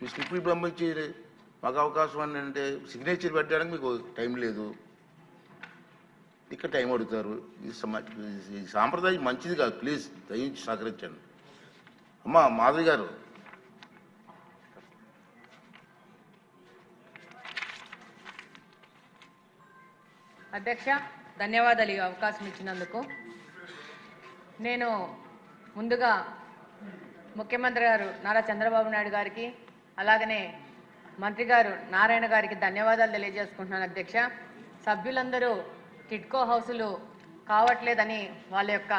మీ స్లిప్లు పంపించి మాకు అవకాశం అని అంటే సిగ్నేచర్ పెట్టడానికి మీకు టైం లేదు. ఇక్కడ టైం అడుగుతారు. ఈ సాంప్రదాయం మంచిది కాదు. ప్లీజ్ దయించి సహకరించండి. అమ్మ మాధవి గారు. అధ్యక్ష ధన్యవాదాలు ఈ అవకాశం ఇచ్చినందుకు. నేను ముందుగా ముఖ్యమంత్రి గారు నారా చంద్రబాబు నాయుడు గారికి అలాగనే మంత్రి గారు నారాయణ గారికి ధన్యవాదాలు తెలియజేసుకుంటున్నాను అధ్యక్ష. సభ్యులందరూ టిట్కో హౌసులు కావట్లేదని వాళ్ళ యొక్క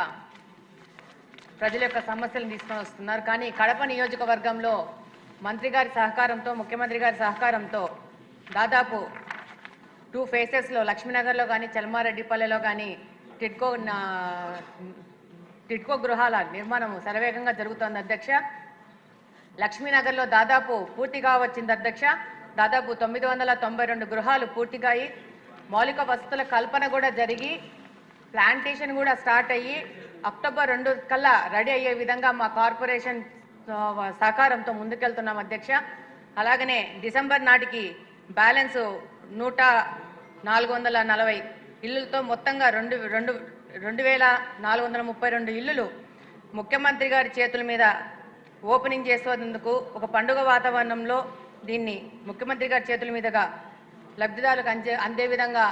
ప్రజల యొక్క సమస్యలను తీసుకొని వస్తున్నారు. కానీ కడప నియోజకవర్గంలో మంత్రి గారి సహకారంతో ముఖ్యమంత్రి గారి సహకారంతో దాదాపు టూ ఫేసెస్లో లక్ష్మీనగర్లో కానీ చల్మారెడ్డిపల్లెలో కానీ టిడ్కో టిట్కో టిడ్కో గృహాల నిర్మాణం శరవేగంగా జరుగుతోంది అధ్యక్ష. లక్ష్మీనగర్లో దాదాపు పూర్తిగా వచ్చింది అధ్యక్ష. దాదాపు తొమ్మిది వందల తొంభై రెండు గృహాలు పూర్తిగా అయి మౌలిక వసతుల కల్పన కూడా జరిగి ప్లాంటేషన్ కూడా స్టార్ట్ అయ్యి అక్టోబర్ రెండు కల్లా రెడీ అయ్యే విధంగా మా కార్పొరేషన్ సహకారంతో ముందుకెళ్తున్నాం అధ్యక్ష. అలాగనే డిసెంబర్ నాటికి బ్యాలెన్స్ నూట నాలుగు వందల నలభై ఇల్లులతో మొత్తంగా రెండు రెండు రెండు వేల నాలుగు వందల ముప్పై రెండు ఇల్లులు ముఖ్యమంత్రి గారి చేతుల మీద ఓపెనింగ్ చేసేందుకు ఒక పండుగ వాతావరణంలో దీన్ని ముఖ్యమంత్రి గారి చేతుల మీదుగా లబ్ధిదారులకు అందే అందే విధంగా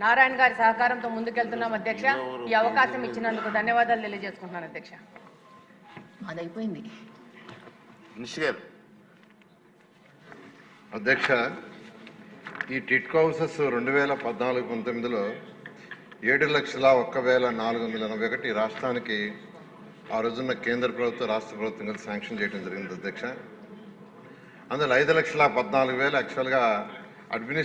నారాయణ గారి సహకారంతో ముందుకెళ్తున్నాం అధ్యక్ష. ఈ అవకాశం ఇచ్చినందుకు ధన్యవాదాలు తెలియజేసుకుంటున్నాను అధ్యక్ష. అది అయిపోయింది నిషి గారు. అధ్యక్ష ఈ టిట్కో హౌసెస్ రెండు వేల పద్నాలుగు పంతొమ్మిదిలో ఏడు లక్షల ఒక్క వేల నాలుగు వందల ఎనభై ఒకటి రాష్ట్రానికి ఆ రోజున కేంద్ర ప్రభుత్వం రాష్ట్ర ప్రభుత్వం కలిసి శాంక్షన్ చేయడం జరిగింది అధ్యక్ష. అందులో ఐదు లక్షల పద్నాలుగు వేలు యాక్చువల్గా అడ్మినిస్ట్రేషన్